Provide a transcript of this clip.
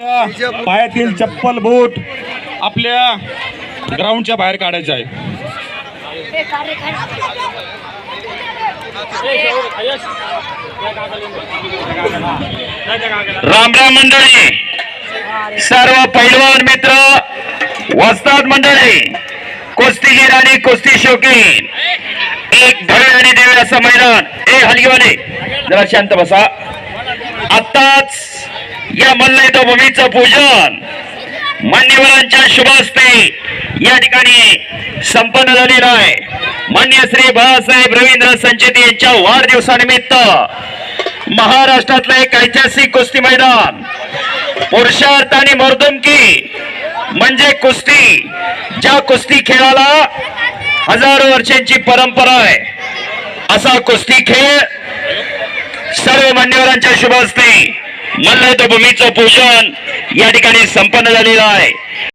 पायातील चप्पल बूट आपल्या ग्राउंडच्या बाहेर काढायचं आहे रामराम मंडळी. सर्व पैलवान मित्र वस्ताद मंडळी कुस्तीगीर आणि कुस्ती शौकीन एक भव्य आणि देवी असं मैदान. ए हलगीवाले. जरा शांत बसा. आत्ताच या मल्लयुद्ध भूमीचं पूजन मान्यवरांच्या शुभ हस्ते या ठिकाणी संपन्न झालेलं आहे. मान्य श्री बाळासाहेब रवींद्र संचेती यांच्या वाढदिवसानिमित्त महाराष्ट्रातलं एक ऐतिहासिक कुस्ती मैदान पुरुषार्थ आणि मर्दुमकी म्हणजे कुस्ती ज्या कुस्ती खेळाला हजारो वर्षांची परंपरा आहे. असा कुस्ती खेळ सर्व मान्यवरांच्या शुभ हस्ते मल्लयुद्ध भूमीचं पूजन या ठिकाणी संपन्न झालेलं आहे.